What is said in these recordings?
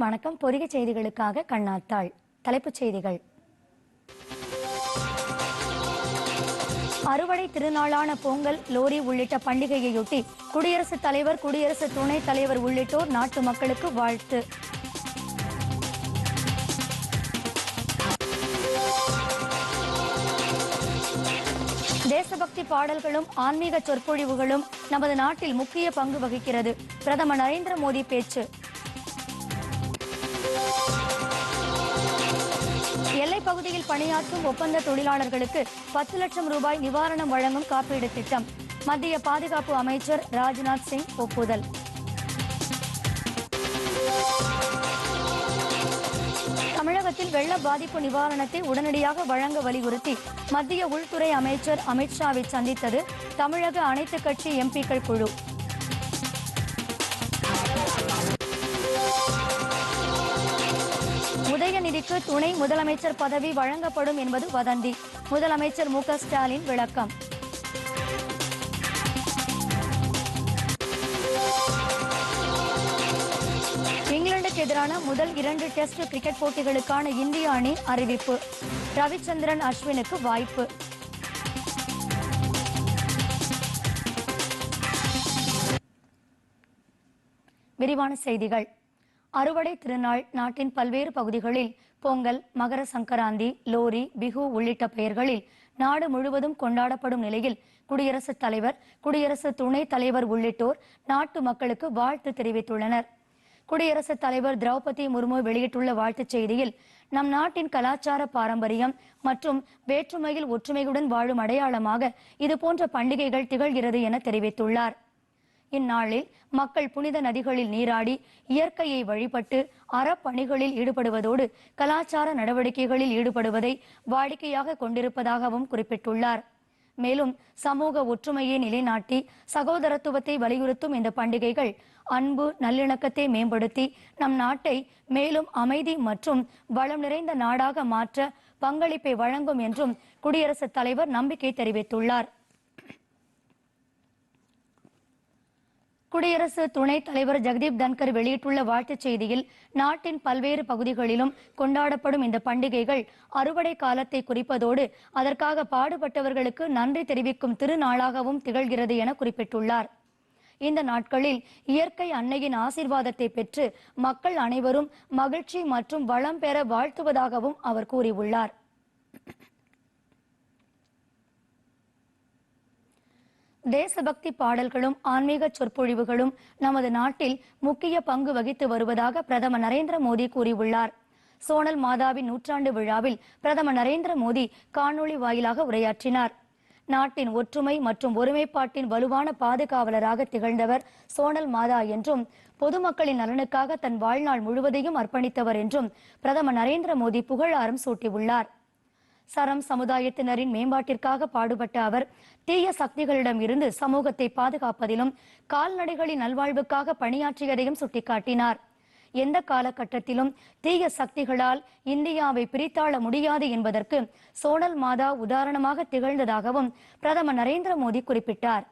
வணக்கம். பொதிகை செய்திகளுக்காக கண்ணாத்தாள். தலைப்புச் செய்திகள். அறுவடை திருநாளான பொங்கல் லோரி உள்ளிட்ட பண்டிகையையொட்டி குடியரசுத் தலைவர் குடியரசு துணைத் தலைவர் உள்ளிட்டோர் நாட்டு மக்களுக்கு வாழ்த்து. தேசபக்தி பாடல்களும் ஆன்மீக சொற்பொழிவுகளும் நமது நாட்டில் முக்கிய பங்கு வகிக்கிறது. பிரதமர் நரேந்திர மோடி பேச்சு. எல்லைப் பகுதியில் பணியாற்றும் ஒப்பந்த தொழிலாளர்களுக்கு பத்து லட்சம் ரூபாய் நிவாரணம் வழங்கும் காப்பீடு திட்டம். மத்திய பாதுகாப்பு அமைச்சர் ராஜ்நாத் சிங் ஒப்புதல். தமிழகத்தில் வெள்ள பாதிப்பு நிவாரணத்தை உடனடியாக வழங்க வலியுறுத்தி மத்திய உள்துறை அமைச்சர் அமித்ஷாவை சந்தித்தது தமிழக அனைத்துக் கட்சி எம்பிக்கள் குழு. அவருக்கு துணை முதலமைச்சர் பதவி வழங்கப்படும் என்பது வதந்தி. முதலமைச்சர் மு ஸ்டாலின் விளக்கம். இங்கிலாந்துக்கு எதிரான முதல் இரண்டு டெஸ்ட் கிரிக்கெட் போட்டிகளுக்கான இந்திய அணி அறிவிப்பு. ரவிச்சந்திரன் அஸ்வினுக்கு வாய்ப்பு. விரிவான செய்திகள். அறுவடை திருநாள் நாட்டின் பல்வேறு பகுதிகளில் பொங்கல் மகர சங்கராந்தி லோரி பிஹு உள்ளிட்ட பெயர்களில் நாடு முழுவதும் கொண்டாடப்படும் நிலையில் குடியரசுத் தலைவர் குடியரசு துணைத் தலைவர் உள்ளிட்டோர் நாட்டு மக்களுக்கு வாழ்த்து தெரிவித்துள்ளனர். குடியரசுத் தலைவர் திரௌபதி முர்மு வெளியிட்டுள்ள வாழ்த்துச் செய்தியில் நம் நாட்டின் கலாச்சார பாரம்பரியம் மற்றும் வேற்றுமையில் ஒற்றுமையுடன் வாழும் அடையாளமாக இதுபோன்ற பண்டிகைகள் திகழ்கிறது என தெரிவித்துள்ளார். இந்நாளில் மக்கள் புனித நதிகளில் நீராடி இயற்கையை வழிபட்டு அறப்பணிகளில் ஈடுபடுவதோடு கலாச்சார நடவடிக்கைகளில் ஈடுபடுவதை வாடிக்கையாக கொண்டிருப்பதாகவும் குறிப்பிட்டுள்ளார். மேலும் சமூக ஒற்றுமையை நிலைநாட்டி சகோதரத்துவத்தை வலியுறுத்தும் இந்த பண்டிகைகள் அன்பு நல்லிணக்கத்தை மேம்படுத்தி நம் நாட்டை மேலும் அமைதி மற்றும் வளம் நிறைந்த நாடாக மாற்ற பங்களிப்பை வழங்கும் என்றும் குடியரசுத் தலைவர் நம்பிக்கை தெரிவித்துள்ளார். குடியரசு துணைத் தலைவர் ஜெகதீப் தன்கர் வெளியிட்டுள்ள வாழ்த்துச் செய்தியில் நாட்டின் பல்வேறு பகுதிகளிலும் கொண்டாடப்படும் இந்த பண்டிகைகள் அறுவடை காலத்தை குறிப்பதோடு அதற்காக பாடுபட்டவர்களுக்கு நன்றி தெரிவிக்கும் திருநாளாகவும் திகழ்கிறது என குறிப்பிட்டுள்ளார். இந்த நாட்களில் இயற்கை அன்னையின் ஆசிர்வாதத்தை பெற்று மக்கள் அனைவரும் மகிழ்ச்சி மற்றும் வளம் பெற வாழ்த்துவதாகவும் அவர் கூறியுள்ளார். தேசபக்தி பாடல்களும் ஆன்மீக சொற்பொழிவுகளும் நமது நாட்டில் முக்கிய பங்கு வகித்து வருவதாக பிரதமர் நரேந்திர மோடி கூறியுள்ளார். சோனல் மாதாவின் நூற்றாண்டு விழாவில் பிரதமர் நரேந்திர மோடி காணொளி வாயிலாக உரையாற்றினார். நாட்டின் ஒற்றுமை மற்றும் ஒருமைப்பாட்டின் வலுவான பாதுகாவலராக திகழ்ந்தவர் சோனல் மாதா என்றும் பொதுமக்களின் நலனுக்காக தன் வாழ்நாள் முழுவதையும் அர்ப்பணித்தவர் என்றும் பிரதமர் நரேந்திர மோடி புகழாரம் சூட்டியுள்ளார். சரம் சமுதாயத்தினரின் மேம்பாட்டிற்காக பாடுபட்ட அவர் தீய சக்திகளிடம் இருந்து சமூகத்தை பாதுகாப்பதிலும் கால்நடைகளின் நல்வாழ்வுக்காக பணியாற்றியதையும் சுட்டிக்காட்டினார். எந்த காலகட்டத்திலும் தீய சக்திகளால் இந்தியாவை பிரித்தாள முடியாது என்பதற்கு சோனல் மாதா உதாரணமாக திகழ்ந்ததாகவும் பிரதமர் நரேந்திர மோடி குறிப்பிட்டார்.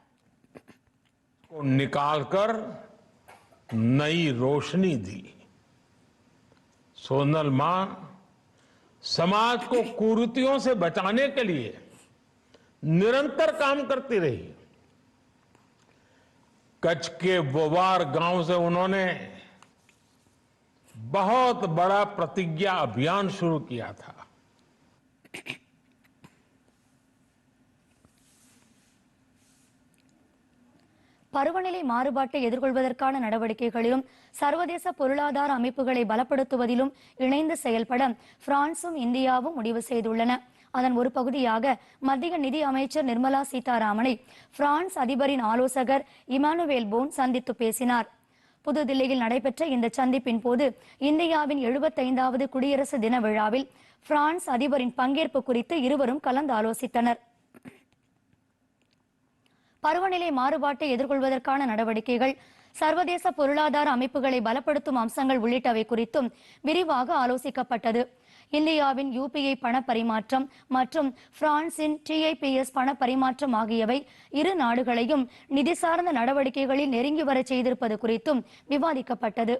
நிகால்கர் நை ரோஷனி தி. சோனல் மா समाज को कुरीतियों से बचाने के लिए निरंतर काम करती रही। कच्छ के बोवार गाँव से उन्होंने बहुत बड़ा प्रतिज्ञा अभियान शुरू किया था। பருவநிலை மாறுபாட்டை எதிர்கொள்வதற்கான நடவடிக்கைகளிலும் சர்வதேச பொருளாதார அமைப்புகளை பலப்படுத்துவதிலும் இணைந்து செயல்பட பிரான்சும் இந்தியாவும் முடிவு செய்துள்ளன. அதன் ஒரு பகுதியாக மத்திய நிதி அமைச்சர் நிர்மலா சீதாராமனை பிரான்ஸ் அதிபரின் ஆலோசகர் இமானுவேல் போன் சந்தித்து பேசினார். புதுதில்லியில் நடைபெற்ற இந்த சந்திப்பின் போது இந்தியாவின் எழுபத்தைந்தாவது குடியரசு தின விழாவில் பிரான்ஸ் அதிபரின் பங்கேற்பு குறித்து இருவரும் கலந்து ஆலோசித்தனர் பருவநிலை மாறுபாட்டை எதிர்கொள்வதற்கான நடவடிக்கைகள் சர்வதேச பொருளாதார அமைப்புகளை பலப்படுத்தும் அம்சங்கள் உள்ளிட்டவை குறித்தும் விரிவாக ஆலோசிக்கப்பட்டது. இந்தியாவின் யூபிஐ பண பரிமாற்றம் மற்றும் பிரான்சின் டிஐபிஎஸ் பண பரிமாற்றம் ஆகியவை இரு நாடுகளையும் நிதி சார்ந்த நடவடிக்கைகளில் நெருங்கி வர செய்திருப்பது குறித்தும் விவாதிக்கப்பட்டது.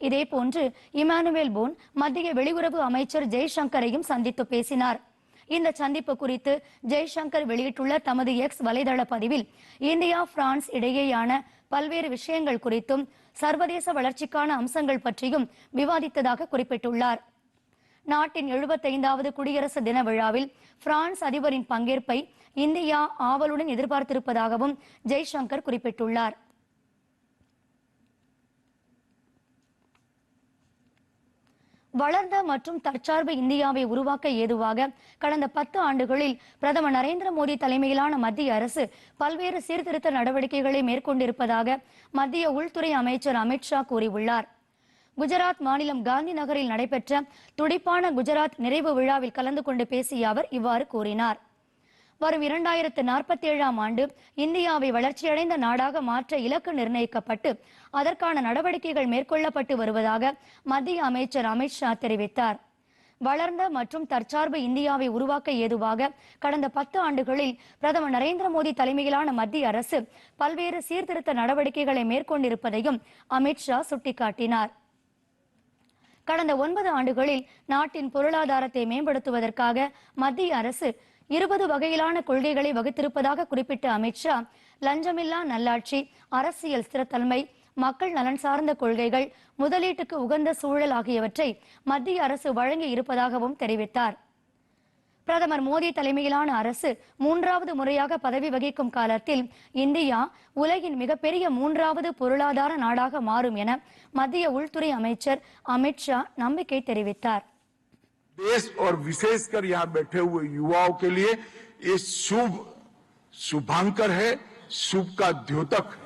இதேபோன்று இமானுவேல் போன் மத்திய வெளியுறவு அமைச்சர் ஜெய்சங்கரையும் சந்தித்து பேசினார். இந்த சந்திப்பு குறித்து ஜெய்சங்கர் வெளியிட்டுள்ள தமது எக்ஸ் வலைதள பதிவில் இந்தியா பிரான்ஸ் இடையேயான பல்வேறு விஷயங்கள் குறித்தும் சர்வதேச வளர்ச்சிக்கான அம்சங்கள் பற்றியும் விவாதித்ததாக குறிப்பிட்டுள்ளார். நாட்டின் எழுபத்தைந்தாவது குடியரசு தின விழாவில் பிரான்ஸ் அதிபரின் பங்கேற்பை இந்தியா ஆவலுடன் எதிர்பார்த்திருப்பதாகவும் ஜெய்சங்கர் குறிப்பிட்டுள்ளார். வளர்ந்த மற்றும் தற்சார்பு இந்தியாவை உருவாக்க ஏதுவாக கடந்த பத்து ஆண்டுகளில் பிரதமர் நரேந்திர மோடி தலைமையிலான மத்திய அரசு பல்வேறு சீர்திருத்த நடவடிக்கைகளை மேற்கொண்டிருப்பதாக மத்திய உள்துறை அமைச்சர் அமித்ஷா கூறியுள்ளார். குஜராத் மாநிலம் காந்தி நகரில் நடைபெற்ற துடிப்பான குஜராத் நிறைவு விழாவில் கலந்து கொண்டு பேசிய அவர் இவ்வாறு கூறினார். வரும் இரண்டாயிரத்து நாற்பத்தி ஏழாம் ஆண்டு இந்தியாவை வளர்ச்சியடைந்த நாடாக மாற்ற இலக்கு நிர்ணயிக்கப்பட்டு அதற்கான நடவடிக்கைகள் மேற்கொள்ளப்பட்டு வருவதாக மத்திய அமைச்சர் அமித்ஷா தெரிவித்தார். வளர்ந்த மற்றும் தற்சார்பு இந்தியாவை உருவாக்க ஏதுவாக கடந்த பத்து ஆண்டுகளில் பிரதமர் நரேந்திர மோடி தலைமையிலான மத்திய அரசு பல்வேறு சீர்திருத்த நடவடிக்கைகளை மேற்கொண்டிருப்பதையும் அமித்ஷா சுட்டிக்காட்டினார். கடந்த ஒன்பது ஆண்டுகளில் நாட்டின் பொருளாதாரத்தை மேம்படுத்துவதற்காக மத்திய அரசு இருபது வகையிலான கொள்கைகளை வகுத்திருப்பதாக குறிப்பிட்ட அமித்ஷா லஞ்சமில்லா நல்லாட்சி அரசியல் ஸ்திரத்தன்மை மக்கள் நலன் சார்ந்த கொள்கைகள் முதலீட்டுக்கு உகந்த சூழல் ஆகியவற்றை மத்திய அரசு வழங்கி இருப்பதாகவும் தெரிவித்தார். பிரதமர் மோடி தலைமையிலான அரசு மூன்றாவது முறையாக பதவி வகிக்கும் காலத்தில் இந்தியா உலகின் மிகப்பெரிய மூன்றாவது பொருளாதார நாடாக மாறும் என மத்திய உள்துறை அமைச்சர் அமித்ஷா நம்பிக்கை தெரிவித்தார். देश और विशेषकर यहाँ बैठे हुए युवाओं के लिए ये शुभ, शुभांकर है, शुभ का द्योतक है।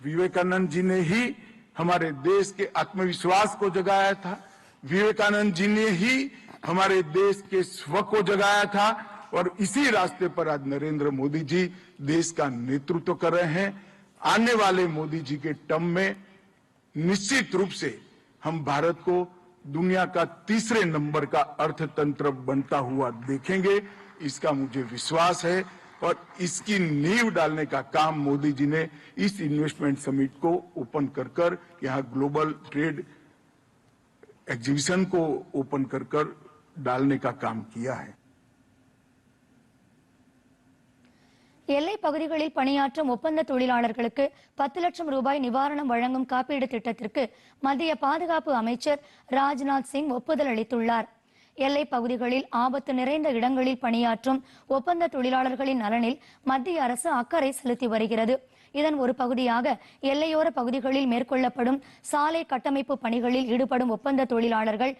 विवेकानंद जी ने ही हमारे देश के आत्मविश्वास को जगाया था। विवेकानंद जी ने ही हमारे देश के स्व को जगाया था और इसी रास्ते पर आज नरेंद्र मोदी जी देश का नेतृत्व कर रहे हैं। आने वाले मोदी जी के टर्म में निश्चित रूप से हम भारत को दुनिया का तीसरे नंबर का अर्थतंत्र बनता हुआ देखेंगे। इसका मुझे विश्वास है और इसकी नींव डालने का काम मोदी जी ने इस इन्वेस्टमेंट समिट को ओपन कर कर यहाँ ग्लोबल ट्रेड एग्जीबिशन को ओपन कर कर डालने का काम किया है। எல்லை பகுதிகளில் பணியாற்றும் ஒப்பந்த தொழிலாளர்களுக்கு பத்து லட்சம் ரூபாய் நிவாரணம் வழங்கும் காப்பீடு திட்டத்திற்கு மத்திய பாதுகாப்பு அமைச்சர் ராஜ்நாத் சிங் ஒப்புதல் அளித்துள்ளார். எல்லை பகுதிகளில் ஆபத்து நிறைந்த இடங்களில் பணியாற்றும் ஒப்பந்த தொழிலாளர்களின் நலனில் மத்திய அரசு அக்கறை செலுத்தி வருகிறது. இதன் ஒரு பகுதியாக எல்லையோர பகுதிகளில் மேற்கொள்ளப்படும் சாலை கட்டமைப்பு பணிகளில் ஈடுபடும் ஒப்பந்த தொழிலாளர்கள்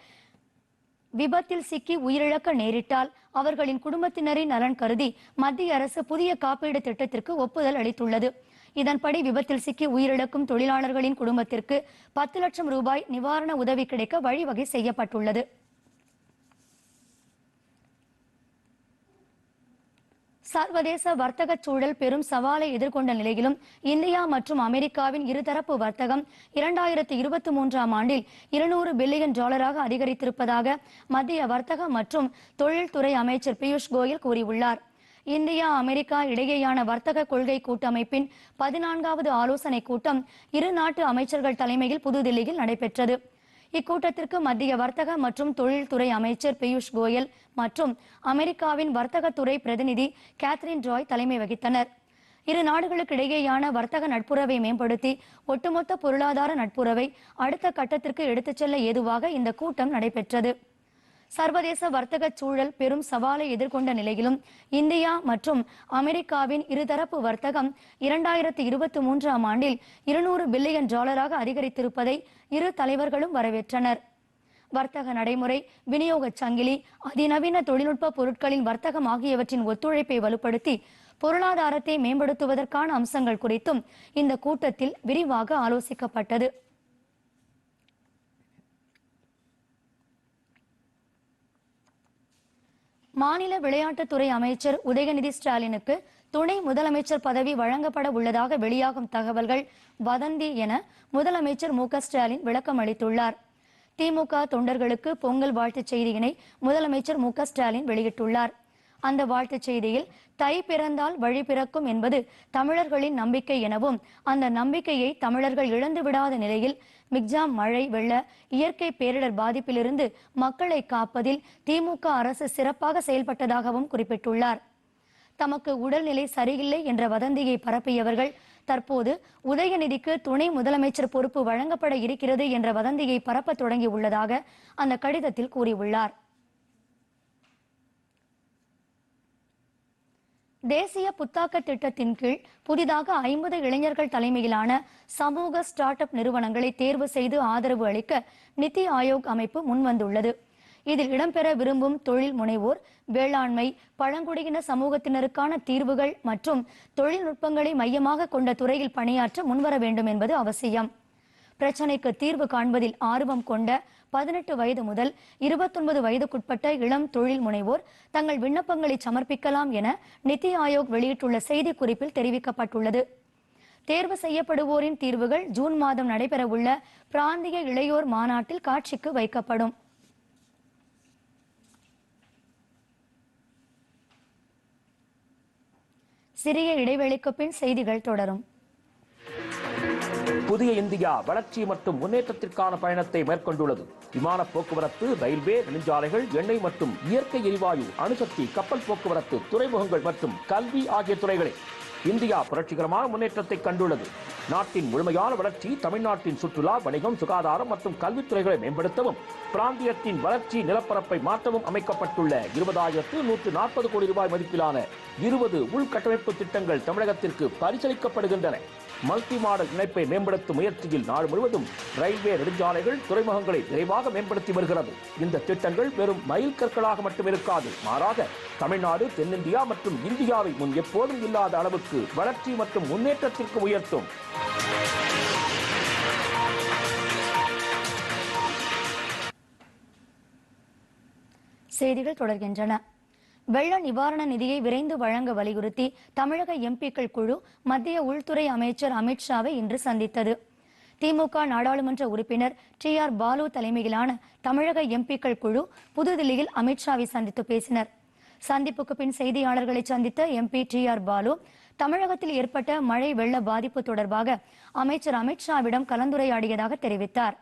விபத்தில் சிக்கி உயிரிழக்க நேரிட்டால் அவர்களின் குடும்பத்தினரின் நலன் கருதி மத்திய அரசு புதிய காப்பீடு திட்டத்திற்கு ஒப்புதல் அளித்துள்ளது. இதன்படி விபத்தில் சிக்கி உயிரிழக்கும் தொழிலாளர்களின் குடும்பத்திற்கு பத்து லட்சம் ரூபாய் நிவாரண உதவி கிடைக்க வழிவகை செய்யப்பட்டுள்ளது. சர்வதேச வர்த்தக சூழல் பெரும் சவாலை எதிர்கொண்ட நிலையிலும் இந்தியா மற்றும் அமெரிக்காவின் இருதரப்பு வர்த்தகம் இரண்டாயிரத்தி இருபத்தி மூன்றாம் ஆண்டில் இருநூறு பில்லியன் டாலராக அதிகரித்திருப்பதாக மத்திய வர்த்தக மற்றும் தொழில்துறை அமைச்சர் பியூஷ் கோயல் கூறியுள்ளார். இந்தியா அமெரிக்கா இடையேயான வர்த்தக கொள்கை கூட்டமைப்பின் பதினான்காவது ஆலோசனைக் கூட்டம் இரு நாட்டு அமைச்சர்கள் தலைமையில் புதுதில்லியில் நடைபெற்றது. இக்கூட்டத்திற்கு மத்திய வர்த்தக மற்றும் தொழில்துறை அமைச்சர் பியூஷ் கோயல் மற்றும் அமெரிக்காவின் வர்த்தகத்துறை பிரதிநிதி கேத்ரின் ராய் தலைமை வகித்தனர். இரு நாடுகளுக்கு இடையேயான வர்த்தக நட்புறவை மேம்படுத்தி ஒட்டுமொத்த பொருளாதார நட்புறவை அடுத்த கட்டத்திற்கு எடுத்துச் செல்ல ஏதுவாக இந்த கூட்டம் நடைபெற்றது. சர்வதேச வர்த்தக சூழல் பெரும் சவாலை எதிர்கொண்ட நிலையிலும் இந்தியா மற்றும் அமெரிக்காவின் இருதரப்பு வர்த்தகம் இரண்டாயிரத்தி இருபத்தி மூன்றாம் ஆண்டில் இருநூறு பில்லியன் டாலராக அதிகரித்திருப்பதை இரு தலைவர்களும் வரவேற்றனர். வர்த்தக நடைமுறை விநியோகச் சங்கிலி அதிநவீன தொழில்நுட்ப பொருட்களின் வர்த்தகம் ஆகியவற்றின் ஒத்துழைப்பை வலுப்படுத்தி பொருளாதாரத்தை மேம்படுத்துவதற்கான அம்சங்கள் குறித்தும் இந்த கூட்டத்தில் விரிவாக ஆலோசிக்கப்பட்டது. மாநில விளையாட்டுத்துறை அமைச்சர் உதயநிதி ஸ்டாலினுக்கு துணை முதலமைச்சர் பதவி வழங்கப்பட உள்ளதாக வெளியாகும் தகவல்கள் வதந்தி என முதலமைச்சர் மு ஸ்டாலின் விளக்கம் அளித்துள்ளார். திமுக தொண்டர்களுக்கு பொங்கல் வாழ்த்துச் செய்தியினை முதலமைச்சர் மு ஸ்டாலின் வெளியிட்டுள்ளார். அந்த வாழ்த்துச் செய்தியில் தை பிறந்தால் வழி பிறக்கும் என்பது தமிழர்களின் நம்பிக்கை எனவும் அந்த நம்பிக்கையை தமிழர்கள் இழந்து விடாத நிலையில் மிக்ஜாம் மழை வெள்ள இயற்கை பேரிடர் பாதிப்பிலிருந்து மக்களை காப்பதில் திமுக அரசு சிறப்பாக செயல்பட்டதாகவும் குறிப்பிட்டுள்ளார். தமக்கு உடல்நிலை சரியில்லை என்ற வதந்தியை பரப்பியவர்கள் தற்போது உதயநிதிக்கு துணை முதலமைச்சர் பொறுப்பு வழங்கப்பட இருக்கிறது என்ற வதந்தியை பரப்ப தொடங்கி உள்ளதாக அந்த கடிதத்தில் கூறியுள்ளார். தேசிய புத்தாக்க திட்டத்தின் கீழ் புதிதாக ஐம்பது இளைஞர்கள் தலைமையிலான சமூக ஸ்டார்ட் அப் நிறுவனங்களை தேர்வு செய்து ஆதரவு அளிக்க நிதி ஆயோக் அமைப்பு முன்வந்துள்ளது. இதில் இடம்பெற விரும்பும் தொழில் முனைவோர் வேளாண்மை பழங்குடியின சமூகத்தினருக்கான தீர்வுகள் மற்றும் தொழில்நுட்பங்களை மையமாக கொண்ட துறையில் பணியாற்ற முன்வர வேண்டும் என்பது அவசியம். பிரச்சனைக்கு தீர்வு காண்பதில் ஆர்வம் கொண்ட பதினெட்டு வயது முதல் இருபத்தொன்பது வயதுக்குட்பட்ட இளம் தொழில் முனைவோர் தங்கள் விண்ணப்பங்களை சமர்ப்பிக்கலாம் என நிதி ஆயோக் வெளியிட்டுள்ள செய்திக்குறிப்பில் தெரிவிக்கப்பட்டுள்ளது. தேர்வு செய்யப்படுவோரின் தீர்வுகள் ஜூன் மாதம் நடைபெறவுள்ள பிராந்திய இளையோர் மாநாட்டில் காட்சிக்கு வைக்கப்படும். சிறிய இடைவெளிக்கு பின் செய்திகள் தொடரும். புதிய இந்தியா வளர்ச்சி மற்றும் முன்னேற்றத்திற்கான பயணத்தை மேற்கொண்டுள்ளது. விமான போக்குவரத்து ரயில்வே நெடுஞ்சாலைகள் எண்ணெய் மற்றும் இயற்கை எரிவாயு அணுசக்தி கப்பல் போக்குவரத்து துறைமுகங்கள் மற்றும் கல்வி ஆகிய துறைகளில் இந்தியா புரட்சிகரமான முன்னேற்றத்தை கண்டுள்ளது. நாட்டின் முழுமையான வளர்ச்சி தமிழ்நாட்டின் சுற்றுலா வணிகம் சுகாதாரம் மற்றும் கல்வித்துறைகளை மேம்படுத்தவும் பிராந்தியத்தின் வளர்ச்சி நிலப்பரப்பை மாற்றவும் அமைக்கப்பட்டுள்ள இருபதாயிரத்து நூற்று நாற்பது கோடி ரூபாய் மதிப்பிலான இருபது உள்கட்டமைப்பு திட்டங்கள் தமிழகத்திற்கு பரிசளிக்கப்படுகின்றன. மல்டி மாடல் இணைப்பை மேம்படுத்தும் முயற்சியில் நாடு முழுவதும் ரயில்வே நெடுஞ்சாலைகள் துறைமுகங்களை விரைவாக மேம்படுத்தி வருகிறது. இந்த திட்டங்கள் வெறும் மைல் கற்களாக மட்டும் இருக்காது. மாறாக தமிழ்நாடு தென்னிந்தியா மற்றும் இந்தியாவை முன் எப்போதும் இல்லாத அளவுக்கு வளர்ச்சி மற்றும் முன்னேற்றத்திற்கு உயர்த்தும். செய்திகள் தொடர்கின்றன. வெள்ள நிவாரண நிதியை விரைந்து வழங்க வலியுறுத்தி தமிழக எம்பிக்கள் குழு மத்திய உள்துறை அமைச்சர் அமித்ஷாவை இன்று சந்தித்தது. திமுக நாடாளுமன்ற உறுப்பினர் டி ஆர் பாலு தலைமையிலான தமிழக எம்பிக்கள் குழு புதுதில்லியில் அமித்ஷாவை சந்தித்து பேசினர். சந்திப்புக்கு பின் செய்தியாளர்களை சந்தித்த எம்பி டி ஆர் பாலு தமிழகத்தில் ஏற்பட்ட மழை வெள்ள பாதிப்பு தொடர்பாக அமைச்சர் அமித்ஷாவிடம் கலந்துரையாடியதாக தெரிவித்தார்.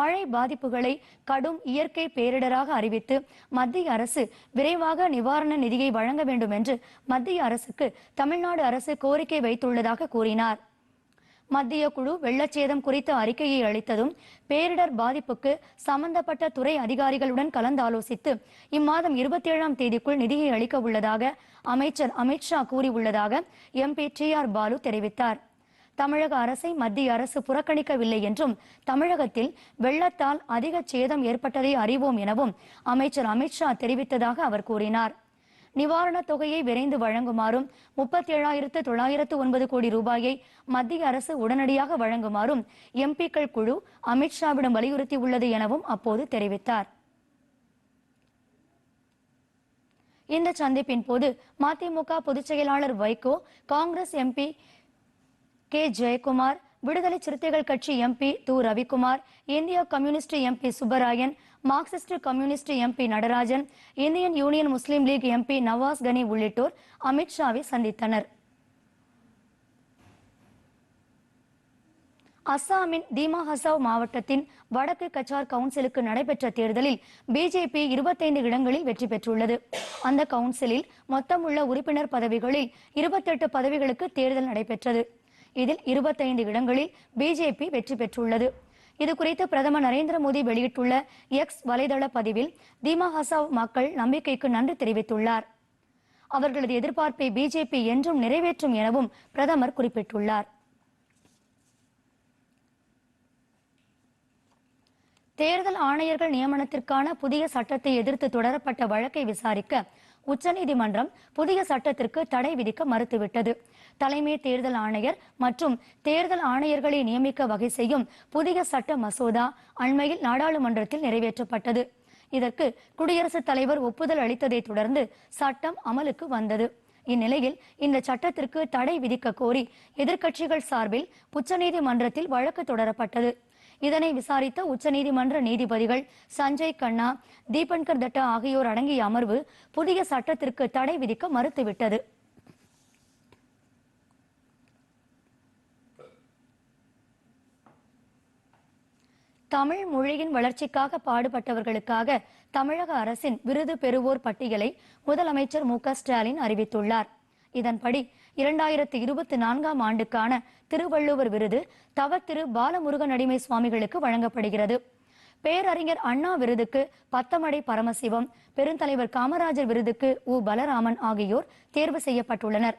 மழை பாதிப்புகளை கடும் இயற்கை பேரிடராக அறிவித்து மத்திய அரசு விரைவாக நிவாரண நிதியை வழங்க வேண்டும் என்று மத்திய அரசுக்கு தமிழ்நாடு அரசு கோரிக்கை வைத்துள்ளதாக கூறினார். மத்திய குழு வெள்ளச்சேதம் குறித்த அறிக்கையை அளித்ததும் பேரிடர் பாதிப்புக்கு சம்பந்தப்பட்ட துறை அதிகாரிகளுடன் கலந்தாலோசித்து இம்மாதம் இருபத்தி ஏழாம் தேதிக்குள் நிதியை அளிக்க உள்ளதாக அமைச்சர் அமித்ஷா கூறியுள்ளதாக எம்பி டி ஆர் பாலு தெரிவித்தார். தமிழக அரசை மத்திய அரசு புறக்கணிக்கவில்லை என்றும் தமிழகத்தில் வெள்ளத்தால் அதிக சேதம் ஏற்பட்டதை அறிவோம் எனவும் அமைச்சர் அமித்ஷா தெரிவித்ததாக அவர் கூறினார். நிவாரணத் தொகையை விரைந்து வழங்குமாறும் முப்பத்தி ஏழாயிரத்து தொள்ளாயிரத்து ஒன்பது கோடி ரூபாயை மத்திய அரசு உடனடியாக வழங்குமாறும் எம்பிக்கள் குழு அமித்ஷாவிடம் வலியுறுத்தியுள்ளது எனவும் அப்போது தெரிவித்தார். இந்த சந்திப்பின் போது மதிமுக பொதுச் செயலாளர் Vaiko congress MP K Jayakumar விடுதலை சிறுத்தைகள் கட்சி எம்பி து ரவிக்குமார் இந்திய communist MP Subbarayan Marxist communist MP Natarajan Indian union Muslim league MP Navas Kani உள்ளிட்டோர் அமித்ஷாவை சந்தித்தனர். அஸ்ஸாமின் தீமா ஹசாவ் மாவட்டத்தின் வடக்கு கச்சார் கவுன்சிலுக்கு நடைபெற்ற தேர்தலில் பிஜேபி இருபத்தைந்து இடங்களில் வெற்றி பெற்றுள்ளது. அந்த கவுன்சிலில் மொத்தம் உள்ள உறுப்பினர் பதவிகளில் இருபத்தெட்டு பதவிகளுக்கு தேர்தல் நடைபெற்றது. இதில் இருபத்தைந்து இடங்களில் பிஜேபி வெற்றி பெற்றுள்ளது. இது குறித்து பிரதமர் நரேந்திர மோடி வெளியிட்டுள்ள எக்ஸ் வலைதள பதிவில் தீமா ஹசாவ் மக்கள் நம்பிக்கைக்கு நன்றி தெரிவித்துள்ளார். அவர்களது எதிர்பார்ப்பை பிஜேபி என்றும் நிறைவேற்றும் எனவும் பிரதமர் குறிப்பிட்டுள்ளார். தேர்தல் ஆணையர்கள் நியமனத்திற்கான புதிய சட்டத்தை எதிர்த்து தொடரப்பட்ட வழக்கை விசாரிக்க உச்சநீதிமன்றம் புதிய சட்டத்திற்கு தடை விதிக்க மறுத்துவிட்டது. தலைமை தேர்தல் ஆணையர் மற்றும் தேர்தல் ஆணையர்களை நியமிக்க வகை செய்யும் புதிய சட்ட மசோதா அண்மையில் நாடாளுமன்றத்தில் நிறைவேற்றப்பட்டது. இதற்கு குடியரசுத் தலைவர் ஒப்புதல் அளித்ததை தொடர்ந்து சட்டம் அமலுக்கு வந்தது. இந்நிலையில் இந்த சட்டத்திற்கு தடை விதிக்க கோரி எதிர்க்கட்சிகள் சார்பில் உச்சநீதிமன்றத்தில் வழக்கு தொடரப்பட்டது. இதனை விசாரித்த உச்சநீதிமன்ற நீதிபதிகள் சஞ்சய் கண்ணா தீபன்கர் தட்டா ஆகியோர் அடங்கிய அமர்வு புதிய சட்டத்திற்கு தடை விதிக்க மறுத்துவிட்டது. தமிழ் மொழியின் வளர்ச்சிக்காக பாடுபட்டவர்களுக்காக தமிழக அரசின் விருது பெறுவோர் பட்டியலை முதலமைச்சர் மு ஸ்டாலின் அறிவித்துள்ளார். இதன்படி இரண்டாயிரத்தி இருபத்தி நான்காம் ஆண்டுக்கான திருவள்ளுவர் விருது தவ திரு பாலமுருகன் அடிமை சுவாமிகளுக்கு வழங்கப்படுகிறது. பேரறிஞர் அண்ணா விருதுக்கு பத்தமடை பரமசிவம் பெருந்தலைவர் காமராஜர் விருதுக்கு உ. பலராமன் ஆகியோர் தேர்வு செய்யப்பட்டுள்ளனர்.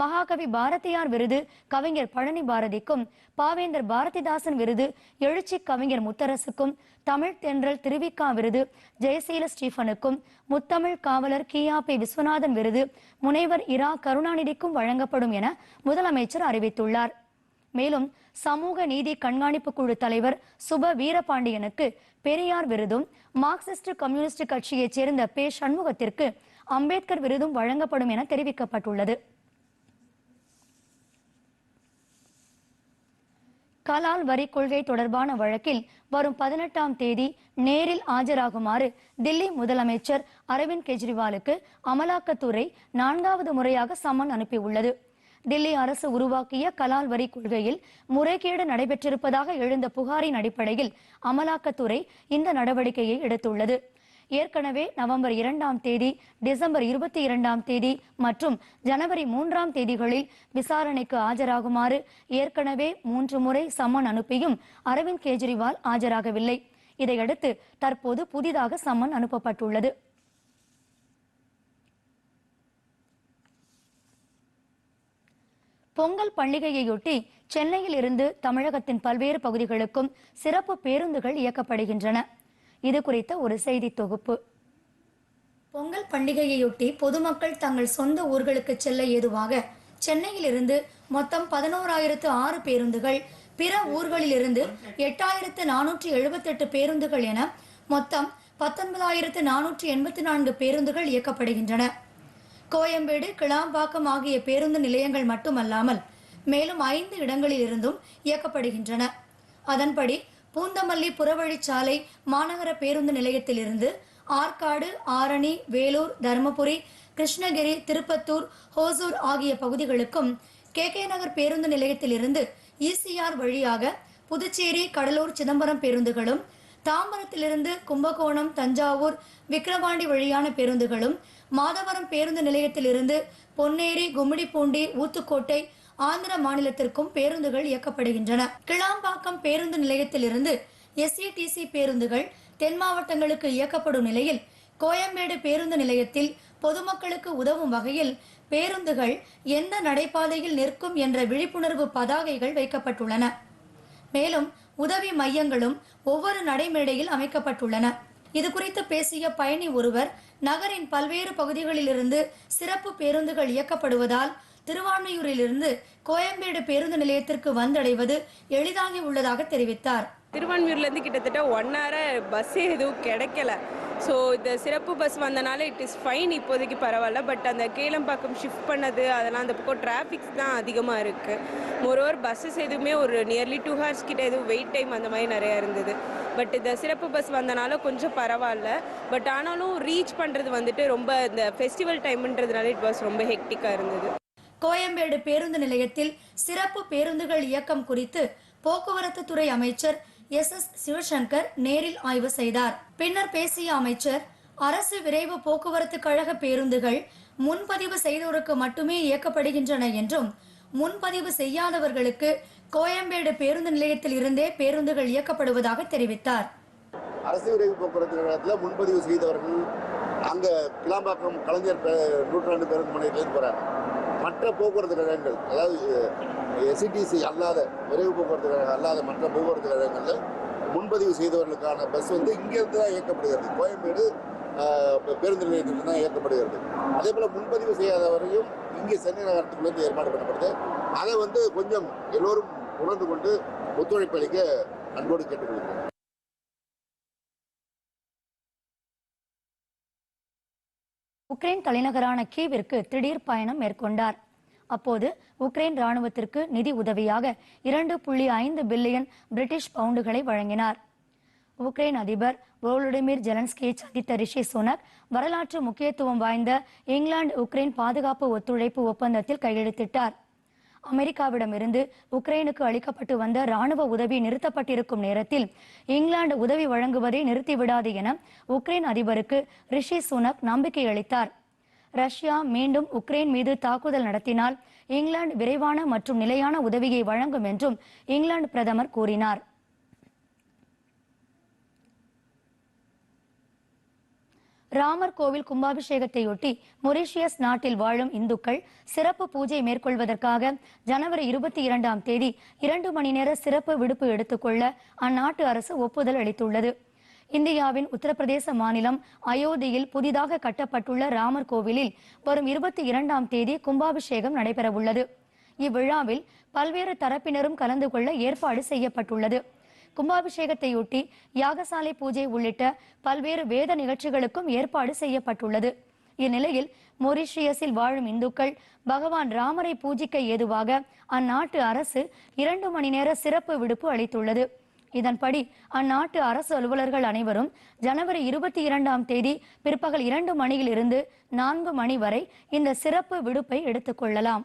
மகாகவி பாரதியார் விருது கவிஞர் பழனி பாரதிக்கும் பாவேந்தர் பாரதிதாசன் விருது எழுச்சி கவிஞர் முத்தரசுக்கும் தமிழ் தென்றல் திருவிக்கா விருது ஜெயசீல ஸ்டீஃபனுக்கும் முத்தமிழ் காவலர் கியாபி விஸ்வநாதன் விருது முனைவர் இரா கருணாநிதிக்கும் வழங்கப்படும் என முதலமைச்சர் அறிவித்துள்ளார். மேலும் சமூக நீதி கண்காணிப்பு குழு தலைவர் சுப வீரபாண்டியனுக்கு பெரியார் விருதும் மார்க்சிஸ்ட் கம்யூனிஸ்ட் கட்சியைச் சேர்ந்த பே சண்முகத்திற்கு அம்பேத்கர் விருதும் வழங்கப்படும் என தெரிவிக்கப்பட்டுள்ளது. கலால் வரி கொள்கை தொடர்பான வழக்கில் வரும் பதினெட்டாம் தேதி நேரில் ஆஜராகுமாறு தில்லி முதலமைச்சர் அரவிந்த் கெஜ்ரிவாலுக்கு அமலாக்கத்துறை நான்காவது முறையாக சம்மன் அனுப்பியுள்ளது. தில்லி அரசு உருவாக்கிய கலால் வரி கொள்கையில் முறைகேடு நடைபெற்றிருப்பதாக எழுந்த புகாரின் அடிப்படையில் அமலாக்கத்துறை இந்த நடவடிக்கையை எடுத்துள்ளது. ஏற்கனவே நவம்பர் இரண்டாம் தேதி டிசம்பர் இருபத்தி இரண்டாம் தேதி மற்றும் ஜனவரி மூன்றாம் தேதிகளில் விசாரணைக்கு ஆஜராகுமாறு ஏற்கனவே மூன்று முறை சம்மன் அனுப்பியும் அரவிந்த் கெஜ்ரிவால் ஆஜராகவில்லை. இதையடுத்து தற்போது புதிதாக சம்மன் அனுப்பப்பட்டுள்ளது. பொங்கல் பண்டிகையையொட்டி சென்னையில் இருந்து தமிழகத்தின் பல்வேறு பகுதிகளுக்கும் சிறப்பு பேருந்துகள் இயக்கப்படுகின்றன. இது குறித்த ஒரு செய்தி தொகுப்பு. பொங்கல் பண்டிகையையொட்டி பொதுமக்கள் தங்கள் சொந்த ஊர்களுக்கு செல்ல ஏதுவாக சென்னையிலிருந்து மொத்தம் பதினோராயிரத்து ஆறு பேருந்துகள் பிற ஊர்களிலிருந்து எட்டாயிரத்து நானூற்றி எழுபத்தெட்டு பேருந்துகள் என மொத்தம் பத்தொன்பதாயிரத்து நானூற்றி எண்பத்தி நான்கு பேருந்துகள் இயக்கப்படுகின்றன. கோயம்பேடு கிளாம்பாக்கம் ஆகிய பேருந்து நிலையங்கள் மட்டுமல்லாமல் மேலும் ஐந்து இடங்களில் இருந்தும் இயக்கப்படுகின்றன. அதன்படி பூந்தமல்லி புறவழிச்சாலை மாநகர பேருந்து நிலையத்திலிருந்து ஆற்காடு ஆரணி வேலூர் தருமபுரி கிருஷ்ணகிரி திருப்பத்தூர் ஹோசூர் ஆகிய பகுதிகளுக்கும் கே கே நகர் பேருந்து நிலையத்திலிருந்து இசிஆர் வழியாக புதுச்சேரி கடலூர் சிதம்பரம் பேருந்துகளும் தாம்பரத்திலிருந்து கும்பகோணம் தஞ்சாவூர் விக்கிரவாண்டி வழியான பேருந்துகளும் மாதவரம் பேருந்து நிலையத்திலிருந்து பொன்னேரி கும்மிடிப்பூண்டி ஊத்துக்கோட்டை ஆந்திர மாநிலத்திற்கும் பேருந்துகள் இயக்கப்படுகின்றன. கிளாம்பாக்கம் பேருந்து நிலையத்திலிருந்து எஸ்இடிசி பேருந்துகள் தென் மாவட்டங்களுக்கு இயக்கப்படும் நிலையில் கோயம்பேடு பேருந்து நிலையத்தில் பொதுமக்களுக்கு உதவும் வகையில் பேருந்துகள் எந்த நடைபாதையில் நிற்கும் என்ற விழிப்புணர்வு பதாகைகள் வைக்கப்பட்டுள்ளன. மேலும் உதவி மையங்களும் ஒவ்வொரு நடைமேடையில் அமைக்கப்பட்டுள்ளன. இது குறித்து பேசிய பயணி ஒருவர் நகரின் பல்வேறு பகுதிகளிலிருந்து சிறப்பு பேருந்துகள் இயக்கப்படுவதால் திருவான்மையூரிலிருந்து கோயம்பேடு பேருந்து நிலையத்திற்கு வந்தடைவது எளிதாகி உள்ளதாக தெரிவித்தார். திருவான்மியூர்லேருந்து கிட்டத்தட்ட ஒன் ஹவராக பஸ்ஸே எதுவும் கிடைக்கல. ஸோ இந்த சிறப்பு பஸ் வந்தனால இட் இஸ் ஃபைன் இப்போதைக்கு பரவாயில்ல. பட் அந்த கேளம்பாக்கம் ஷிஃப்ட் பண்ணது அதெல்லாம் அந்த பக்கம் டிராஃபிக்ஸ் தான் அதிகமாக இருக்குது மொரோவர் பஸ்ஸஸ் எதுவுமே ஒரு நியர்லி டூ ஹவர்ஸ் கிட்ட எதுவும் வெயிட் டைம் அந்த மாதிரி நிறையா இருந்தது. பட் இந்த சிறப்பு பஸ் வந்தனால கொஞ்சம் பரவாயில்ல. பட் ஆனாலும் ரீச் பண்ணுறது வந்துட்டு ரொம்ப இந்த ஃபெஸ்டிவல் டைம்ன்றதுனால இட் வாஸ் ரொம்ப ஹெக்டிக்காக இருந்தது. கோயம்பேடு பேருந்து நிலையத்தில் சிறப்பு பேருந்துகள் இயக்கம் குறித்து போக்குவரத்து துறை அமைச்சர் எஸ். எஸ். சிவசங்கர் நேரில் ஆய்வு செய்தார். பின்னர் பேசிய அமைச்சர் அரசு விரைவு போக்குவரத்து கழக பேருந்துகள் முன்பதிவு செய்தோருக்கு மட்டுமே இயக்கப்படுகின்றன என்றும் முன்பதிவு செய்யாதவர்களுக்கு கோயம்பேடு பேருந்து நிலையத்தில் இருந்தே பேருந்துகள் இயக்கப்படுவதாக தெரிவித்தார். அரசு விரைவு போக்குவரத்து கழகத்தில் முன்பதிவு செய்தவர்கள் அங்கே கிளாம்பாக்கம் கலைஞர் நூற்றாண்டு பேருந்து முனையத்திலேருந்து போகிறாங்க மற்ற போக்குவரத்து கழகங்கள் அதாவது எஸ்சிடிசி அல்லாத விரைவு போக்குவரத்து கழகம் அல்லாத மற்ற போக்குவரத்து கழகங்களில் முன்பதிவு செய்தவர்களுக்கான பஸ் வந்து இங்கேருந்து தான் இயக்கப்படுகிறது. கோயம்பேடு பேருந்து நிலையத்திலிருந்து தான் இயக்கப்படுகிறது. அதே போல் முன்பதிவு செய்யாதவரையும் இங்கே சென்னை நகரத்துக்குள்ளேருந்து ஏற்பாடு பண்ணப்படுது. அதை வந்து கொஞ்சம் எல்லோரும் உணர்ந்து கொண்டு ஒத்துழைப்பு அளிக்க அன்போடு கேட்டுக்கொள்கிறேன். உக்ரைன் தலைநகரான கீவிற்கு திடீர் பயணம் மேற்கொண்டார். அப்போது உக்ரைன் ராணுவத்திற்கு நிதி உதவியாக இரண்டு புள்ளி ஐந்து பில்லியன் பிரிட்டிஷ் பவுண்டுகளை வழங்கினார். உக்ரைன் அதிபர் வோலடிமிர் ஜெலன்ஸ்கியை சந்தித்த ரிஷி சுனக் வரலாற்று முக்கியத்துவம் வாய்ந்த இங்கிலாந்து உக்ரைன் பாதுகாப்பு ஒத்துழைப்பு ஒப்பந்தத்தில் கையெழுத்திட்டார். அமெரிக்காவிடமிருந்து உக்ரைனுக்கு அளிக்கப்பட்டு வந்த ராணுவ உதவி நிறுத்தப்பட்டிருக்கும் நேரத்தில் இங்கிலாந்து உதவி வழங்குவதை நிறுத்திவிடாது என உக்ரைன் அதிபருக்கு ரிஷி சுனக் நம்பிக்கை அளித்தார். ரஷ்யா மீண்டும் உக்ரைன் மீது தாக்குதல் நடத்தினால் இங்கிலாந்து விரைவான மற்றும் நிலையான உதவியை வழங்கும் என்றும் இங்கிலாந்து பிரதமர் கூறினார். ராமர் கோவில் கும்பாபிஷேகத்தையொட்டி மொரீஷியஸ் நாட்டில் வாழும் இந்துக்கள் சிறப்பு பூஜை மேற்கொள்வதற்காக ஜனவரி இருபத்தி இரண்டாம் தேதி இரண்டு மணி நேர சிறப்பு விடுப்பு எடுத்துக்கொள்ள அந்நாட்டு அரசு ஒப்புதல் அளித்துள்ளது. இந்தியாவின் உத்தரப்பிரதேச மாநிலம் அயோத்தியில் புதிதாக கட்டப்பட்டுள்ள ராமர் கோவிலில் வரும் இருபத்தி இரண்டாம் தேதி கும்பாபிஷேகம் நடைபெறவுள்ளது. இவ்விழாவில் பல்வேறு தரப்பினரும் கலந்து கொள்ள ஏற்பாடு செய்யப்பட்டுள்ளது. கும்பாபிஷேகத்தையொட்டி யாகசாலை பூஜை உள்ளிட்ட பல்வேறு வேத நிகழ்ச்சிகளுக்கும் ஏற்பாடு செய்யப்பட்டுள்ளது. இந்நிலையில் மொரிஷியஸில் வாழும் இந்துக்கள் பகவான் ராமரை பூஜிக்க ஏதுவாக அந்நாட்டு அரசு இரண்டு மணி நேர சிறப்பு விடுப்பு அளித்துள்ளது. இதன்படி அந்நாட்டு அரசு அலுவலர்கள் அனைவரும் ஜனவரி இருபத்தி இரண்டாம் தேதி பிற்பகல் இரண்டு மணியில் இருந்து நான்கு மணி வரை இந்த சிறப்பு விடுப்பை எடுத்துக்கொள்ளலாம்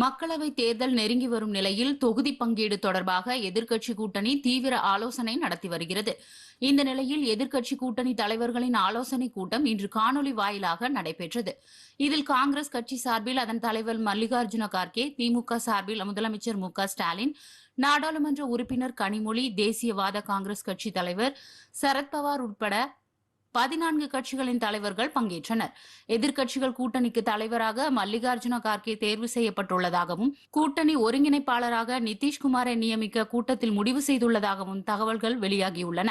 மக்களவை தேர்தல் நெருங்கி வரும் நிலையில் தொகுதி பங்கீடு தொடர்பாக எதிர்க்கட்சி கூட்டணி தீவிர ஆலோசனை நடத்தி வருகிறது. இந்த நிலையில் எதிர்க்கட்சி கூட்டணி தலைவர்களின் ஆலோசனை கூட்டம் இன்று காணொலி வாயிலாக நடைபெற்றது. இதில் காங்கிரஸ் கட்சி சார்பில் அதன் தலைவர் மல்லிகார்ஜுன கார்கே திமுக சார்பில் முதலமைச்சர் மு ஸ்டாலின் நாடாளுமன்ற உறுப்பினர் கனிமொழி தேசியவாத காங்கிரஸ் கட்சி தலைவர் சரத்பவார் உட்பட பதினான்கு கட்சிகளின் தலைவர்கள் பங்கேற்றனர். எதிர்க்கட்சிகள் கூட்டணிக்கு தலைவராக மல்லிகார்ஜுன கார்கே தேர்வு செய்யப்பட்டுள்ளதாகவும் கூட்டணி ஒருங்கிணைப்பாளராக நிதிஷ்குமாரை நியமிக்க கூட்டத்தில் முடிவு செய்துள்ளதாகவும் தகவல்கள் வெளியாகியுள்ளன.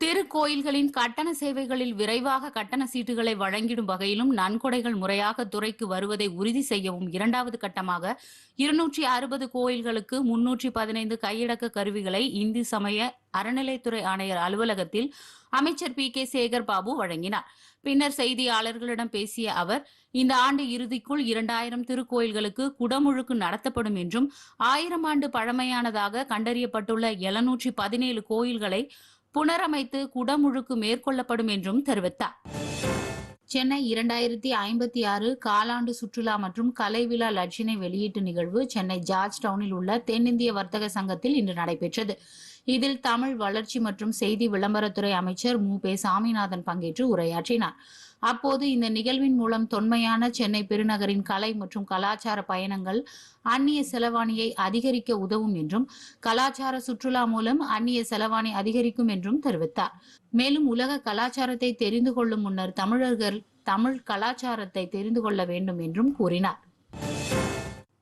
திருக்கோயில்களின் கட்டண சேவைகளில் விரைவாக கட்டண சீட்டுகளை வழங்கிடும் வகையிலும் நன்கொடைகள் முறையாக துறைக்கு வருவதை உறுதி செய்யவும் இரண்டாவது கட்டமாக இருநூற்றி அறுபது கோயில்களுக்கு முன்னூற்றி பதினைந்து கையடக்க கருவிகளை இந்து சமய அறநிலைத்துறை ஆணையர் அலுவலகத்தில் அமைச்சர் பி கே சேகர் பாபு வழங்கினார். பின்னர் செய்தியாளர்களிடம் பேசிய அவர் இந்த ஆண்டு இறுதிக்குள் இரண்டாயிரம் திருக்கோயில்களுக்கு குடமுழுக்கு நடத்தப்படும் என்றும் ஆயிரம் ஆண்டு பழமையானதாக கண்டறியப்பட்டுள்ள எழுநூற்றி பதினேழு கோயில்களை புனரமைத்து குடமுழுக்கு மேற்கொள்ளப்படும் என்றும் தெரிவித்தார். சென்னை இரண்டாயிரத்தி ஐம்பத்தி ஆறு காலாண்டு சுற்றுலா மற்றும் கலை விழா லட்சினை வெளியீட்டு நிகழ்வு சென்னை ஜார்ஜ் டவுனில் உள்ள தென்னிந்திய வர்த்தக சங்கத்தில் இன்று நடைபெற்றது. இதில் தமிழ் வளர்ச்சி மற்றும் செய்தி விளம்பரத்துறை அமைச்சர் மு. பே. சாமிநாதன் பங்கேற்று உரையாற்றினார். அப்போது இந்த நிகழ்வின் மூலம் தொன்மையான சென்னை பெருநகரின் கலை மற்றும் கலாச்சார பயணங்கள் அந்நிய செலவாணியை அதிகரிக்க உதவும் என்றும் கலாச்சார சுற்றுலா மூலம் அந்நிய செலவாணி அதிகரிக்கும் என்றும் தெரிவித்தார். மேலும் உலக கலாச்சாரத்தை தெரிந்து கொள்ளும் முன்னர் தமிழர்கள் தமிழ் கலாச்சாரத்தை தெரிந்து கொள்ள வேண்டும் என்றும் கூறினார்.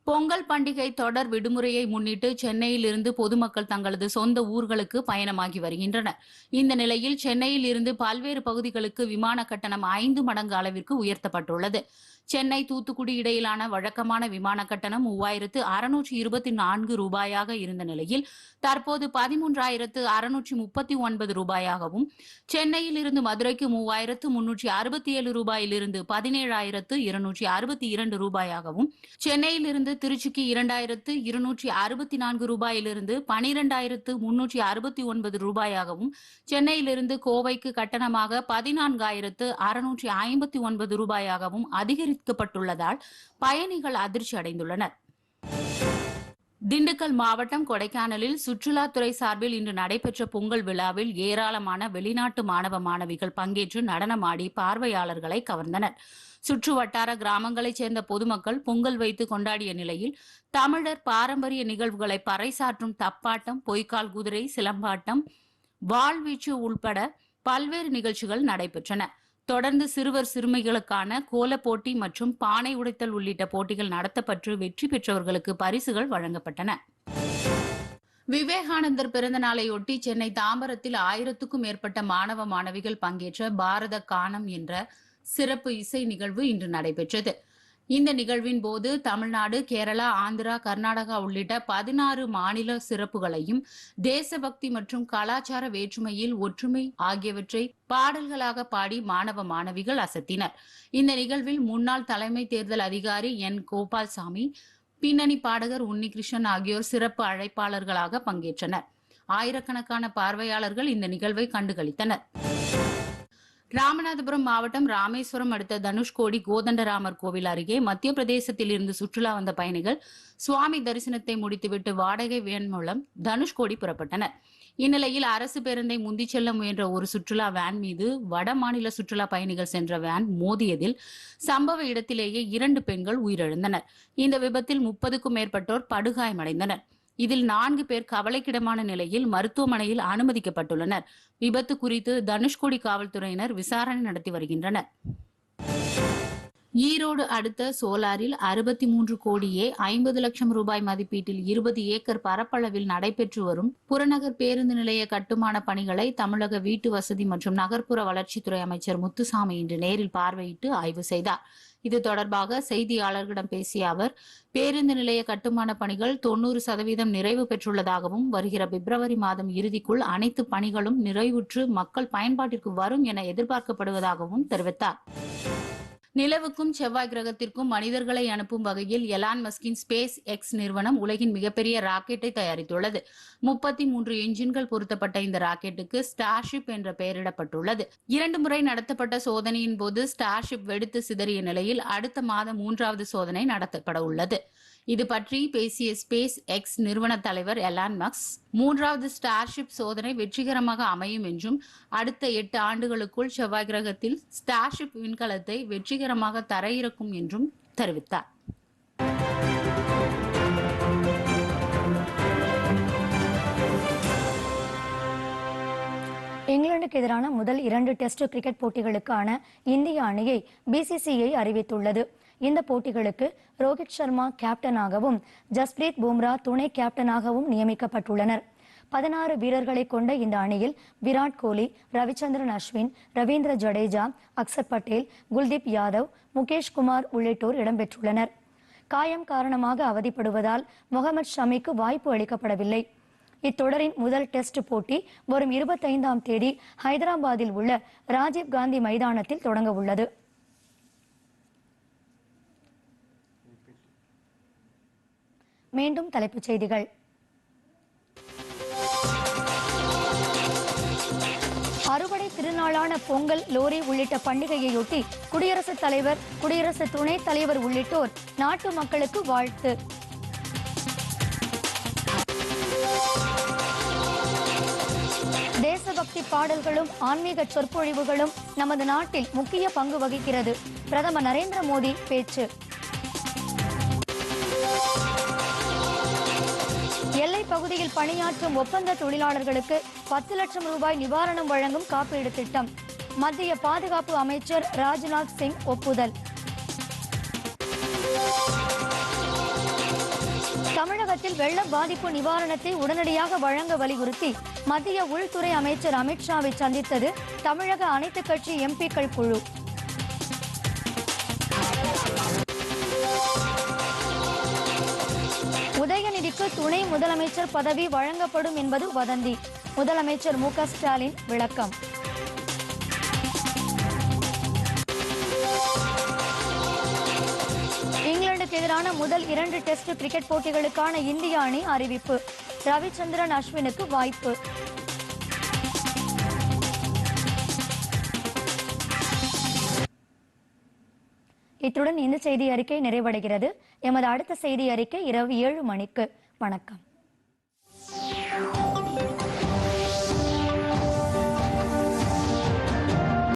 பொங்கல் பண்டிகை தொடர் விடுமுறையை முன்னிட்டு சென்னையில் இருந்து பொதுமக்கள் தங்களது சொந்த ஊர்களுக்கு பயணமாகி வருகின்றனர். இந்த நிலையில் சென்னையில் இருந்து பல்வேறு பகுதிகளுக்கு விமான கட்டணம் ஐந்து மடங்கு அளவிற்கு உயர்த்தப்பட்டுள்ளது. சென்னை தூத்துக்குடி இடையிலான வழக்கமான விமான கட்டணம் மூவாயிரத்து அறுநூற்று இருபத்தி நான்கு ரூபாயாக இருந்த நிலையில் தற்போது பதிமூன்றாயிரத்து அறுநூற்று முப்பத்தி ஒன்பது ரூபாயாகவும் சென்னையில் இருந்து மதுரைக்கு மூவாயிரத்து முன்னூற்றி அறுபத்தி ஏழு ரூபாயிலிருந்து பதினேழாயிரத்து இருநூற்றி அறுபத்தி இரண்டு ரூபாயாகவும் சென்னையில் இருந்து திருச்சிக்கு இரண்டாயிரத்து இருநூற்றி அறுபத்தி நான்கு ரூபாயிலிருந்து பனிரெண்டாயிரத்து முன்னூற்றி அறுபத்தி ஒன்பது ரூபாயாகவும் சென்னையிலிருந்து கோவைக்கு கட்டணமாக பதினான்காயிரத்து அறுநூற்றி ஐம்பத்தி ஒன்பது ரூபாயாகவும் அதிகரிக்கப்பட்டுள்ளதால் பயணிகள் அதிர்ச்சி அடைந்துள்ளனர். திண்டுக்கல் மாவட்டம் கொடைக்கானலில் சுற்றுலாத்துறை சார்பில் இன்று நடைபெற்ற பொங்கல் விழாவில் ஏராளமான வெளிநாட்டு மாணவ மாணவிகள் பங்கேற்று நடனமாடி பார்வையாளர்களை கவர்ந்தனர். சுற்று வட்டார கிராமங்களைச் சேர்ந்த பொதுமக்கள் பொங்கல் வைத்து கொண்டாடிய நிலையில் தமிழர் பாரம்பரிய நிகழ்வுகளை பறைசாற்றும் தப்பாட்டம் பொய்க்கால் குதிரை சிலம்பாட்டம் வாழ்வீச்சு உள்பட பல்வேறு நிகழ்ச்சிகள் நடைபெற்றன. தொடர்ந்து சிறுவர் சிறுமிகளுக்கான கோலப் போட்டி மற்றும் பானை உடைத்தல் உள்ளிட்ட போட்டிகள் நடத்தப்பட்டு வெற்றி பெற்றவர்களுக்கு பரிசுகள் வழங்கப்பட்டன. விவேகானந்தர் பிறந்த நாளையொட்டி சென்னை தாம்பரத்தில் ஆயிரத்துக்கும் மேற்பட்ட மாணவ மாணவிகள் பங்கேற்ற பாரத கானம் என்ற சிறப்பு இசை நிகழ்வு இன்று நடைபெற்றது. இந்த நிகழ்வின் போது தமிழ்நாடு கேரளா ஆந்திரா கர்நாடகா உள்ளிட்ட பதினாறு மாநில சிறப்புகளையும் தேசபக்தி மற்றும் கலாச்சார வேற்றுமையில் ஒற்றுமை ஆகியவற்றை பாடல்களாக பாடி மாணவ மாணவிகள் அசத்தினர். இந்த நிகழ்வில் முன்னாள் தலைமை தேர்தல் அதிகாரி என். கோபால்சாமி பின்னணி பாடகர் உன்னிகிருஷ்ணன் ஆகியோர் சிறப்பு அழைப்பாளர்களாக பங்கேற்றனர். ஆயிரக்கணக்கான பார்வையாளர்கள் இந்த நிகழ்வை கண்டுகளித்தனர். ராமநாதபுரம் மாவட்டம் ராமேஸ்வரம் அடுத்த தனுஷ்கோடி கோதண்டராமர் கோவில் அருகே மத்திய பிரதேசத்தில் இருந்து சுற்றுலா வந்த பயணிகள் சுவாமி தரிசனத்தை முடித்துவிட்டு வாடகை வேன் மூலம் தனுஷ்கோடி புறப்பட்டனர். இந்நிலையில் அரசு பேருந்தை முந்திச் செல்ல முயன்ற ஒரு சுற்றுலா வேன் மீது வட மாநில சுற்றுலா பயணிகள் சென்ற வேன் மோதியதில் சம்பவ இடத்திலேயே இரண்டு பெண்கள் உயிரிழந்தனர். இந்த விபத்தில் முப்பதுக்கும் மேற்பட்டோர் படுகாயமடைந்தனர். இதில் நான்கு பேர் கவலைக்கிடமான நிலையில் மருத்துவமனையில் அனுமதிக்கப்பட்டுள்ளனர். விபத்து குறித்து தனுஷ்கோடி காவல்துறையினர் விசாரணை நடத்தி வருகின்றனர். ஈரோடு அடுத்த சோலாரில் அறுபத்தி மூன்று கோடியே ஐம்பது லட்சம் ரூபாய் மதிப்பீட்டில் இருபது ஏக்கர் பரப்பளவில் நடைபெற்று வரும் புறநகர் பேருந்து நிலைய கட்டுமான பணிகளை தமிழக வீட்டு வசதி மற்றும் நகர்ப்புற வளர்ச்சித்துறை அமைச்சர் முத்துசாமி இன்று நேரில் பார்வையிட்டு ஆய்வு செய்தார். இது தொடர்பாக செய்தியாளர்களிடம் பேசிய அவர் பேருந்து நிலைய கட்டுமான பணிகள் தொண்ணூறு சதவீதம் நிறைவு பெற்றுள்ளதாகவும் வருகிற பிப்ரவரி மாதம் இறுதிக்குள் அனைத்து பணிகளும் நிறைவுற்று மக்கள் பயன்பாட்டிற்கு வரும் என எதிர்பார்க்கப்படுவதாகவும் தெரிவித்தார். நிலவுக்கும் செவ்வாய் கிரகத்திற்கும் மனிதர்களை அனுப்பும் வகையில் எலான் மஸ்கின் ஸ்பேஸ் எக்ஸ் நிறுவனம் உலகின் மிகப்பெரிய ராக்கெட்டை தயாரித்துள்ளது. முப்பத்தி மூன்று என்ஜின்கள் பொருத்தப்பட்ட இந்த ராக்கெட்டுக்கு ஸ்டார்ஷிப் என்ற பெயரிடப்பட்டுள்ளது. இரண்டு முறை நடத்தப்பட்ட சோதனையின் போது ஸ்டார்ஷிப் வெடித்து சிதறிய நிலையில் அடுத்த மாதம் மூன்றாவது சோதனை நடத்தப்பட உள்ளது. இது பற்றி பேசிய ஸ்பேஸ் எக்ஸ் நிறுவன தலைவர் எலான் மக்ஸ் மூன்றாவது ஸ்டார்ஷிப் சோதனை வெற்றிகரமாக அமையும் என்றும் அடுத்த எட்டு ஆண்டுகளுக்குள் செவ்வாய் கிரகத்தில் ஸ்டார்ஷிப் விண்கலத்தை வெற்றிகரமாக தரையிறக்கும் என்றும் தெரிவித்தார். இங்கிலாந்துக்கு எதிரான முதல் இரண்டு டெஸ்ட் கிரிக்கெட் போட்டிகளுக்கான இந்திய அணியை பிசிசிஐ அறிவித்துள்ளது. இந்த போட்டிகளுக்கு ரோஹித் சர்மா கேப்டனாகவும் ஜஸ்பிரீத் பும்ரா துணை கேப்டனாகவும் நியமிக்கப்பட்டுள்ளனர். பதினாறு வீரர்களை கொண்ட இந்த அணியில் விராட் கோலி ரவிச்சந்திரன் அஸ்வின் ரவீந்திர ஜடேஜா அக்சர் பட்டேல் குல்தீப் யாதவ் முகேஷ் குமார் உள்ளிட்டோர் இடம்பெற்றுள்ளனர். காயம் காரணமாக அவதிப்படுவதால் முகமது ஷமிக்கு வாய்ப்பு அளிக்கப்படவில்லை. இத்தொடரின் முதல் டெஸ்ட் போட்டி வரும் இருபத்தைந்தாம் தேதி ஹைதராபாத்தில் உள்ள ராஜீவ் காந்தி மைதானத்தில் தொடங்க உள்ளது. மீண்டும் தலைப்புச் செய்திகள். அறுவடை திருநாளான பொங்கல் லோரி உள்ளிட்ட பண்டிகையையொட்டி குடியரசுத் தலைவர் குடியரசு துணைத் தலைவர் உள்ளிட்டோர் நாட்டு மக்களுக்கு வாழ்த்து. தேசபக்தி பாடல்களும் ஆன்மீக சொற்பொழிவுகளும் நமது நாட்டில் முக்கிய பங்கு வகிக்கிறது. பிரதமர் நரேந்திர மோடி பேச்சு. பகுதியில் பணியாற்றும் ஒப்பந்த தொழிலாளர்களுக்கு பத்து லட்சம் ரூபாய் நிவாரணம் வழங்கும் காப்பீடு திட்டம். மத்திய பாதுகாப்பு அமைச்சர் ராஜ்நாத் சிங் ஒப்புதல். தமிழகத்தில் வெள்ள பாதிப்பு நிவாரணத்தை உடனடியாக வழங்க வலியுறுத்தி மத்திய உள்துறை அமைச்சர் அமித்ஷாவை சந்தித்தது தமிழக அனைத்து கட்சி எம்பிக்கள் குழு. உதயநிதிக்கு துணை முதலமைச்சர் பதவி வழங்கப்படும் என்பது வதந்தி. முதலமைச்சர் மு ஸ்டாலின் விளக்கம். இங்கிலாந்துக்கு எதிரான முதல் இரண்டு டெஸ்ட் கிரிக்கெட் போட்டிகளுக்கான இந்திய அணி அறிவிப்பு. ரவிச்சந்திரன் அஸ்வினுக்கு வாய்ப்பு. இத்துடன் இந்த செய்தி அறிக்கை நிறைவடைகிறது. எமது அடுத்த செய்தி அறிக்கை இரவு ஏழு மணிக்கு. வணக்கம்.